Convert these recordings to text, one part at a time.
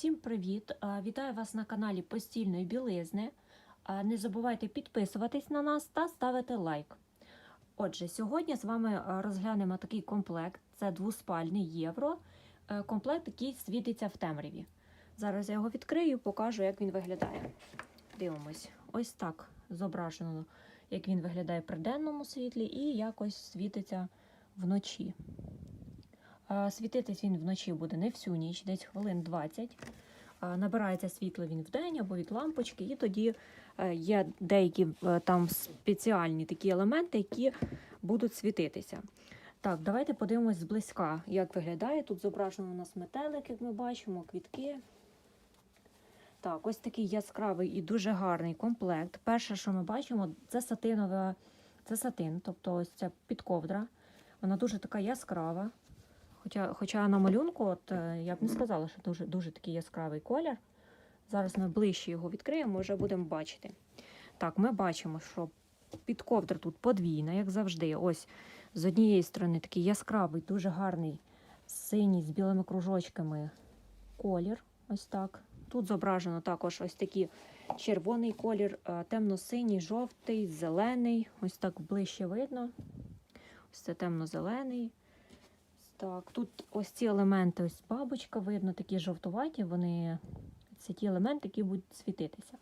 Всім привіт! Вітаю вас на каналі Постільної білизни. Не забувайте підписуватись на нас та ставити лайк. Отже, сьогодні з вами розглянемо такий комплект. Це двоспальний євро. Е, Комплект, який світиться в темряві. Зараз я його відкрию і покажу, як він виглядає. Дивимось, ось так зображено, як він виглядає при денному світлі і якось світиться вночі. Світитись він вночі буде не всю ніч, десь хвилин 20. Набирається світло він вдень або від лампочки, і тоді е, є деякі е, там спеціальні такі елементи, які будуть світитися. Так, давайте подивимось зблизька, як виглядає. Тут зображено у нас метелик, як ми бачимо, квітки. Так, ось такий яскравий і дуже гарний комплект. Перше, що ми бачимо, це сатинова, це сатин, тобто ось ця підковдра. Вона дуже така яскрава. Хоча, хоча на малюнку, от, е, я б не сказала, що дуже, дуже такий яскравий колір. Зараз ми ближче його відкриємо, вже будемо бачити. Так, ми бачимо, що підковдра тут подвійна, як завжди. Ось з однієї сторони такий яскравий, дуже гарний синій з білими кружочками колір. Ось так. Тут зображено також ось такий червоний колір, е, темно-синій, жовтий, зелений. Ось так ближче видно. Ось це темно-зелений. Так, тут ось ці елементи, ось бабочка видно, такі жовтуваті, вони це ті елементи, які будуть світитися.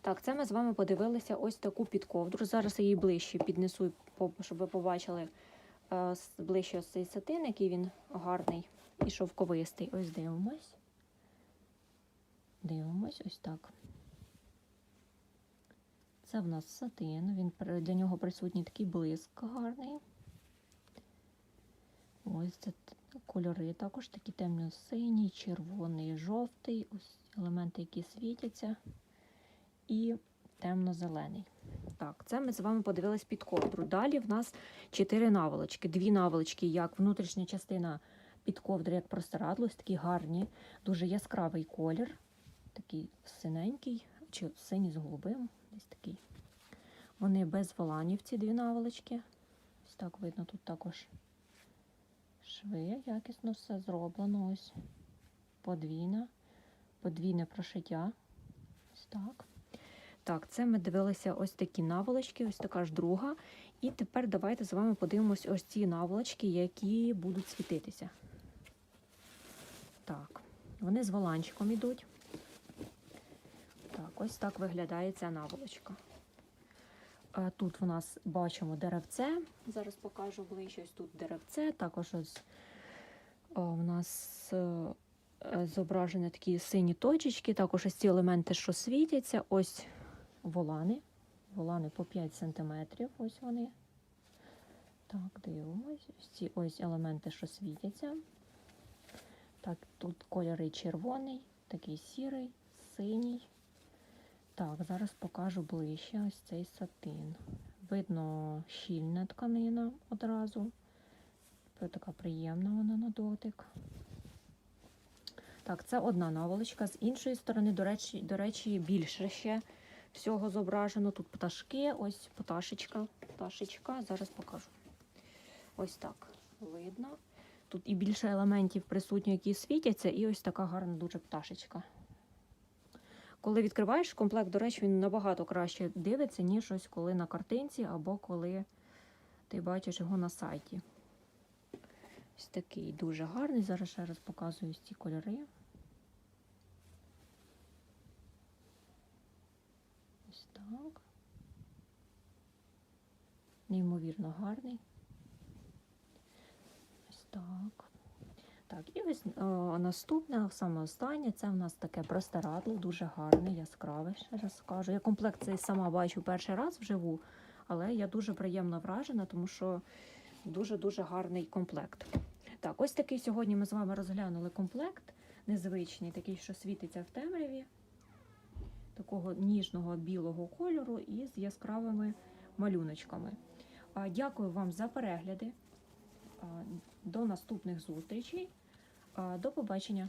Так, це ми з вами подивилися ось таку підковдру. Зараз я її ближче піднесу, щоб ви побачили е, ближче ось цей сатин, який він гарний і шовковистий. Ось дивимось. Дивимось, ось так. Це в нас сатин, він для нього присутній такий блиск гарний. Ось це кольори також такі темно-синій, червоний, жовтий, ось елементи, які світяться, і темно-зелений. Так, це ми з вами подивились під ковдру. Далі в нас чотири наволочки. Дві наволочки, як внутрішня частина під ковдри, як простирадло, ось такі гарні, дуже яскравий колір, такий синенький, чи синій з голубим, десь такий. Вони без воланів, ці дві наволочки. Ось так видно тут також шви, якісно все зроблено. Ось подвійна, подвійне прошиття. Ось так. Так, це ми дивилися ось такі наволочки, ось така ж друга. І тепер давайте з вами подивимось ось ці наволочки, які будуть світитися. Так, вони з воланчиком йдуть. Так, ось так виглядає ця наволочка. Е, Тут у нас бачимо деревце. Зараз покажу ближче. Тут деревце. Також ось у нас е, е, зображені такі сині точечки. Також ось ці елементи, що світяться. Ось волани. Волани по 5 см. Ось вони. Так, дивимось. Ось ці ось елементи, що світяться. Так, тут кольори червоний, такий сірий, синій. Так, зараз покажу ближче ось цей сатин. Видно щільна тканина одразу. Така приємна вона на дотик. Так, це одна наволочка. З іншої сторони, до речі, до речі, більше ще всього зображено. Тут пташки, ось пташечка. Пташечка. Зараз покажу. Ось так видно. Тут і більше елементів присутні, які світяться, і ось така гарна дуже пташечка. Коли відкриваєш комплект, до речі, він набагато краще дивиться, ніж ось коли на картинці, або коли ти бачиш його на сайті. Ось такий дуже гарний. Зараз ще раз показую ці кольори. Ось так. Неймовірно гарний. Ось так. Так, і ось о, наступне, саме останнє, це в нас таке простирадло, дуже гарне, яскраве, ще раз скажу. Я комплект цей сама бачу перший раз вживу, але я дуже приємно вражена, тому що дуже-дуже гарний комплект. Так, ось такий сьогодні ми з вами розглянули комплект, незвичний, такий, що світиться в темряві, такого ніжного білого кольору і з яскравими малюночками. Дякую вам за перегляди. До наступних зустрічей. До побачення!